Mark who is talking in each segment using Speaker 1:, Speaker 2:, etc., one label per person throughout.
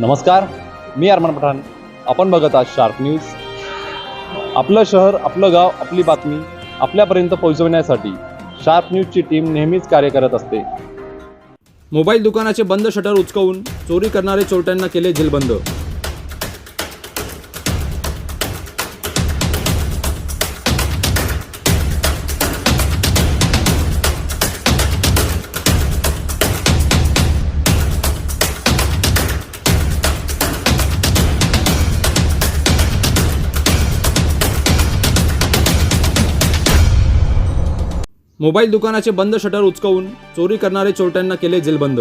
Speaker 1: नमस्कार मी अरमान पठाण. आपण बघत आहात शार्प न्यूज आपलं शहर आपलं गाव आपली बातमी आपल्यापर्यंत पोहोचवण्यासाठी शार्प न्यूजची टीम नेहमीच कार्य करत असते.
Speaker 2: मोबाईल दुकानाचे बंद शटर उचकवून चोरी करणारे चोरट्यांना केले जेलबंद मोबाईल दुकानाचे बंद शटर उचकवून चोरी करणारे चोरट्यांना केले जेलबंद.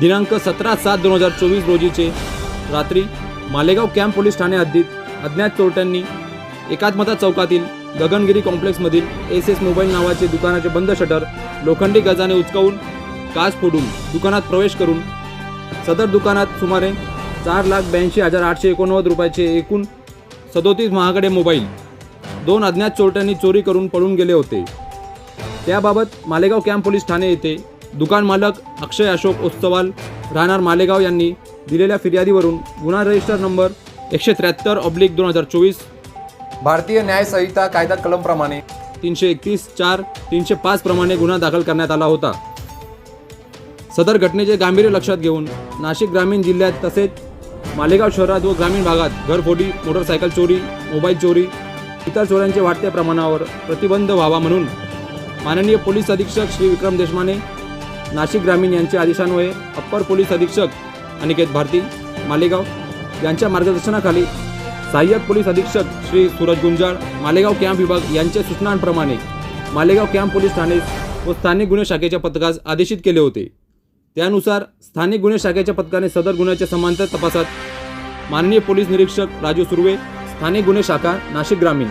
Speaker 2: दिनांक सतरा सात दोन हजार चोवीस रोजीचे रात्री मालेगाव कॅम्प पोलीस ठाणे हद्दीत अज्ञात चोरट्यांनी एकात्मता चौकातील गगनगिरी कॉम्प्लेक्समधील एस एस मोबाईल नावाचे दुकानाचे बंद शटर लोखंडी गजाने उचकवून काच फोडून दुकानात प्रवेश करून सदर दुकानात सुमारे चार लाख ब्याऐंशी हजार आठशे एकोणनव्वद रुपयाचे एकूण सदोतीस महागडे मोबाईल दोन अज्ञात चोरट्यांनी चोरी करून पळून गेले होते. त्याबाबत मालेगाव कॅम्प पोलीस ठाणे येथे दुकान मालक अक्षय अशोक ओस्तवाल राहणार मालेगाव यांनी दिलेल्या फिर्यादीवरून गुन्हा रजिस्टर नंबर एकशे त्र्याहत्तर ऑब्लिक दोन हजार चोवीस
Speaker 3: भारतीय न्याय संहिता कायदा कलमप्रमाणे
Speaker 2: तीनशे एकतीस चार तीनशे पाच प्रमाणे गुन्हा दाखल करण्यात आला होता. सदर घटनेचे गांभीर्य लक्षात घेऊन नाशिक ग्रामीण जिल्ह्यात तसेच मालेगाव शहरात व ग्रामीण भागात घरफोडी मोटरसायकल चोरी मोबाईल चोरी इतर चोऱ्यांचे वाढत्या प्रमाणावर प्रतिबंध व्हावा म्हणून माननीय पोलीस अधीक्षक श्री विक्रम देशमाने नाशिक ग्रामीण यांच्या आदेशान्वये अप्पर पोलीस अधीक्षक अनिकेत भारती मालेगाव यांच्या मार्गदर्शनाखाली सहाय्यक पोलीस अधीक्षक श्री सूरज गुंजाळ मालेगाव कॅम्प विभाग यांच्या सूचनांप्रमाणे मालेगाव कॅम्प पोलीस ठाणे व स्थानिक गुन्हे शाखेच्या पथकास आदेशित केले होते. त्यानुसार स्थानिक गुन्हे शाखेच्या पथकाने सदर गुन्ह्याच्या समांतर तपासात माननीय पोलीस निरीक्षक राजू सुर्वे स्थानिक गुन्हे शाखा नाशिक ग्रामीण.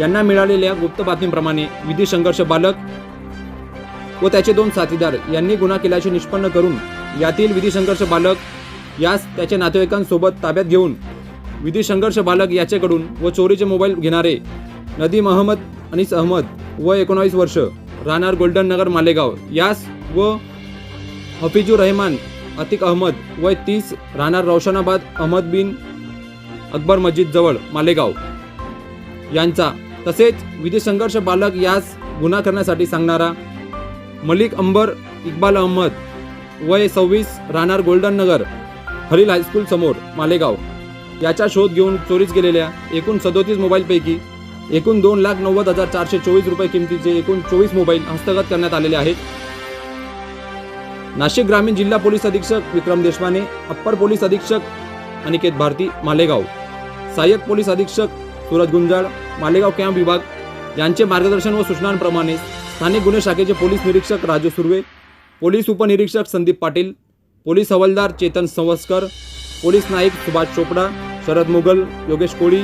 Speaker 2: यांना मिळालेल्या गुप्त बातमीप्रमाणे विधी संघर्ष बालक व त्याचे दोन साथीदार यांनी गुन्हा केल्याचे निष्पन्न करून यातील विधी संघर्ष बालक यास त्याच्या नातेवाईकांसोबत ताब्यात घेऊन विधी संघर्ष बालक याच्याकडून व चोरीचे मोबाईल घेणारे नदीम अहमद अनिस अहमद व एकोणावीस वर्ष राहणार गोल्डन नगर मालेगाव यास व हफिजूर रहमान अतिक अहमद वय तीस राहणार रोशनाबाद अहमद बिन अकबर मस्जिद जवळ मालेगाव. यांचा तसेच विधी संघर्ष बालक यास गुन्हा करण्यासाठी सांगणारा मलिक अंबर इक्बाल अहमद वय सव्वीस राहणार गोल्डन नगर हरील हायस्कूल समोर मालेगाव. याचा शोध घेऊन चोरीस गेलेल्या एकूण सदोतीस मोबाईलपैकी एकूण दोन लाख नव्वद हजार चारशे चोवीस रुपये किमतीचे एकूण चोवीस मोबाईल हस्तगत करण्यात आलेले आहेत. नाशिक ग्रामीण जिल्हा पोलीस अधीक्षक विक्रम देशमाने अप्पर पोलीस अधीक्षक अनिकेत भारती मालेगाव. सहाय्यक पोलीस अधीक्षक सूरज गुंजाळ मालेगाव कॅम्प विभाग यांचे मार्गदर्शन व सूचनांप्रमाणे स्थानिक गुन्हे शाखेचे पोलीस निरीक्षक राजू सुर्वे पोलीस उपनिरीक्षक संदीप पाटील पोलीस हवालदार चेतन संवस्कर पोलीस नाईक सुभाष चोपडा शरद मुघल योगेश कोळी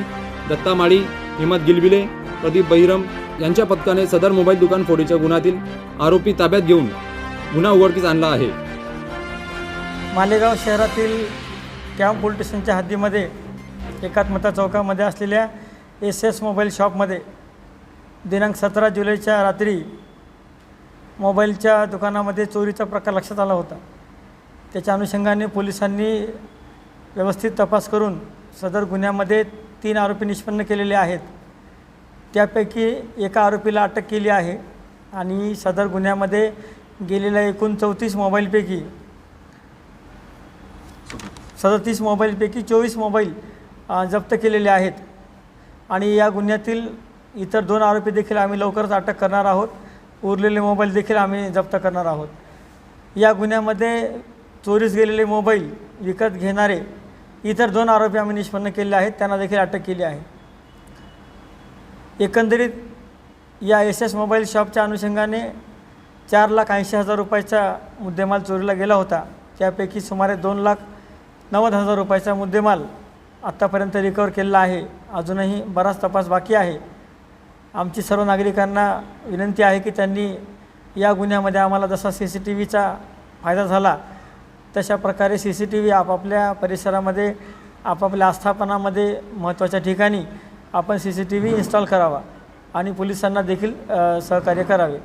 Speaker 2: दत्ता माळी हिमत गिलबिले प्रदीप बहिरम यांच्या पथकाने सदर मोबाईल दुकान फोडीच्या गुन्ह्यातील आरोपी ताब्यात घेऊन गुन्हा उघडकीस आणला आहे.
Speaker 4: मालेगाव शहरातील कॅम्प पोलीस स्टेशनच्या हद्दीमध्ये एकात्मता चौकामध्ये असलेल्या एस एस मोबाईल शॉपमध्ये दिनांक सतरा जुलैच्या रात्री मोबाईलच्या दुकानामध्ये चोरीचा प्रकार लक्षात आला होता. त्याच्या अनुषंगाने पोलिसांनी व्यवस्थित तपास करून सदर गुन्ह्यामध्ये तीन आरोपी निष्पन्न केलेले आहेत. त्यापैकी एका आरोपीला अटक केली आहे आणि सदर गुन्ह्यामध्ये गेलेल्या एकूण चौतीस मोबाईलपैकी सदतीस मोबाईलपैकी चोवीस मोबाईल जप्त केलेले आहेत. आणि या गुन्ह्यातील इतर दोन आरोपी देखील आम्ही लवकरच अटक करणार आहोत. उरलेले मोबाईल देखील आम्ही जप्त करणार आहोत. या गुन्ह्यामध्ये चोरीस गेलेले मोबाईल विकत घेणारे इतर दोन आरोपी आम्ही निष्पन्न केले आहेत. त्यांना देखील अटक केली आहे. एकंदरीत या एस एस मोबाईल शॉपच्या अनुषंगाने चार लाख ऐंशी हजार रुपयाचा मुद्देमाल चोरीला गेला होता. त्यापैकी सुमारे दोन लाख नव्वद हजार रुपयाचा मुद्देमाल आत्तापर्यंत रिकवर केलेला आहे. अजूनही बराच तपास बाकी आहे. आमची सर्व नागरिकांना विनंती आहे की त्यांनी या गुन्ह्यामध्ये आम्हाला जसा सी सी टी व्हीचा फायदा झाला तशा प्रकारे सी सी टी व्ही आपापल्या परिसरामध्ये आपापल्या आस्थापनामध्ये महत्त्वाच्या ठिकाणी आपण C C T V install करावा आणि पोलिसांना देखील सहकार्य करावे.